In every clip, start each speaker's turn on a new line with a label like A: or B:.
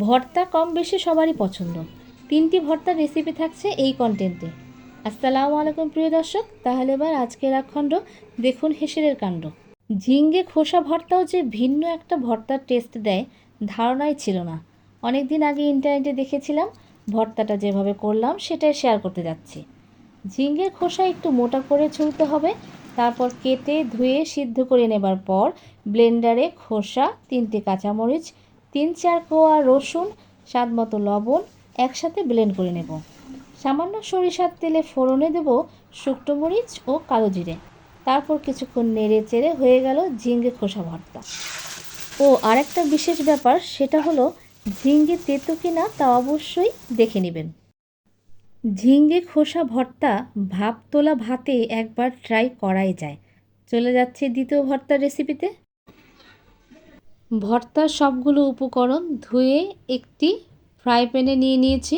A: ভর্তা কম বেশি সবারই পছন্দ। তিনটি ভর্তার রেসিপি থাকছে এই কন্টেন্টে আসসালামু আলাইকুম প্রিয় দর্শক, তাহলে এবার আজকের আখণ্ড দেখুন হেসেরের কাণ্ড। ঝিঙ্গে খোসা ভর্তাও যে ভিন্ন একটা ভর্তার টেস্ট দেয়, ধারণাই ছিল না। অনেক দিন আগে ইন্টারনেটে দেখেছিলাম, ভর্তাটা যেভাবে করলাম সেটাই শেয়ার করতে যাচ্ছি। ঝিঙ্গের খোসা একটু মোটা করে ছুলতে হবে, তারপর কেটে ধুয়ে সিদ্ধ করে নেবার পর ব্লেন্ডারে খোসা, তিনটে কাঁচামরিচ তিন চার কোয়া রসুন, স্বাদ মতো লবণ একসাথে ব্লেন্ড করে নেব। সামান্য সরিষার তেলে ফোড়নে দেব শুকনো মরিচ ও কালো জিরে। তারপর কিছুক্ষণ নেড়ে চেড়ে হয়ে গেল ঝিঙ্গে খোসা ভর্তা। ও আরেকটা বিশেষ ব্যাপার, সেটা হলো ঝিঙ্গে তেতো কিনা তা অবশ্যই দেখে নেবেন। ঝিঙ্গে খোসা ভর্তা ভাপ তোলা ভাতে একবার ট্রাই করাই যায়। চলে যাচ্ছে দ্বিতীয় ভর্তার রেসিপিতে ভর্তার সবগুলো উপকরণ ধুয়ে একটি ফ্রাই প্যানে নিয়ে নিয়েছি।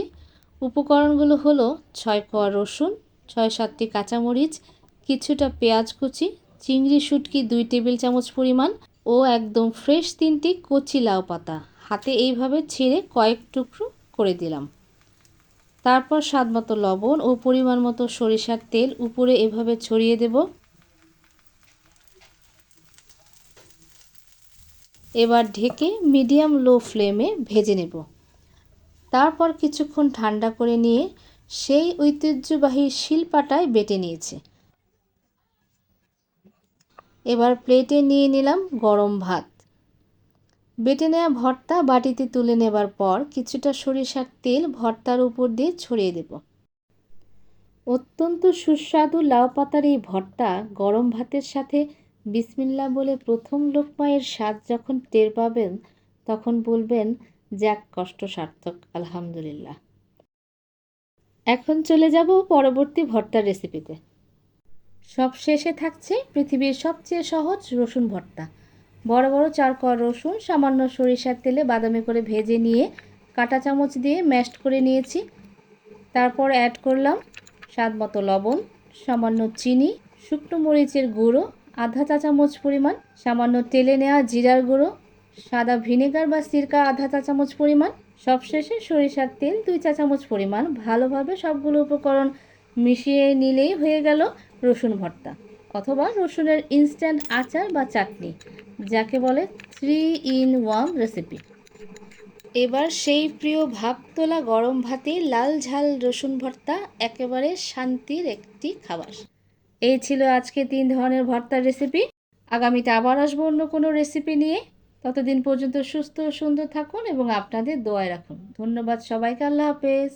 A: উপকরণগুলো হলো ছয় কোয়া রসুন, ছয় সাতটি কাঁচামরিচ, কিছুটা পেঁয়াজ কুচি, চিংড়ি শুটকি দুই টেবিল চামচ পরিমাণ ও একদম ফ্রেশ তিনটি কচি লাউ পাতা। হাতে এইভাবে ছিঁড়ে কয়েক টুকরো করে দিলাম। তারপর স্বাদ মতো লবণ ও পরিমাণ মতো সরিষার তেল উপরে এভাবে ছড়িয়ে দেব। এবার ঢেকে মিডিয়াম লো ফ্লেমে ভেজে নেব। তারপর কিছুক্ষণ ঠান্ডা করে নিয়ে সেই ঐতিহ্যবাহী শিলপাটায় বেটে নিয়েছে। এবার প্লেটে নিয়ে নিলাম গরম ভাত। বেটে নেওয়া ভর্তা বাটিতে তুলে নেবার পর কিছুটা সরিষার তেল ভর্তার উপর দিয়ে ছড়িয়ে দেব। অত্যন্ত সুস্বাদু লাউ পাতার এই ভর্তা গরম ভাতের সাথে বিসমিল্লা বলে প্রথম লোকমায়ের স্বাদ যখন টের পাবেন, তখন বলবেন, যাক, কষ্ট সার্থক, আলহামদুলিল্লাহ। এখন চলে যাব পরবর্তী ভর্তার রেসিপিতে। সব শেষে থাকছে পৃথিবীর সবচেয়ে সহজ রসুন ভর্তা। বড় বড় চার কর রসুন, সামান্য সরিষার তেলে বাদামি করে ভেজে নিয়ে কাঁটা চামচ দিয়ে ম্যাশড করে নিয়েছি। তারপর অ্যাড করলাম স্বাদ মতো লবণ, সামান্য চিনি, শুকনো মরিচের গুঁড়ো আধা চা চামচ পরিমাণ, সামান্য তেলে নেওয়া জিরার গুঁড়ো, সাদা ভিনেগার বা সিরকা আধা চা চামচ পরিমাণ, সবশেষে সরিষার তেল দুই চা চামচ পরিমাণ। ভালোভাবে সবগুলো উপকরণ মিশিয়ে নিলেই হয়ে গেল রসুন ভর্তা অথবা রসুনের ইনস্ট্যান্ট আচার বা চাটনি, যাকে বলে থ্রি ইন ওয়ান রেসিপি এবার সেই প্রিয় ভাপ তোলা গরম ভাতে লাল ঝাল রসুন ভর্তা, একেবারে শান্তির একটি খাবার। এই ছিল আজকে তিন ধরনের ভর্তার রেসিপি আগামীতে আবার আসব অন্য কোনো রেসিপি নিয়ে। ততদিন পর্যন্ত সুস্থ সুন্দর থাকুন এবং আপনাদের দোয়ায় রাখুন। ধন্যবাদ সবাইকে, আল্লাহ হাফেজ।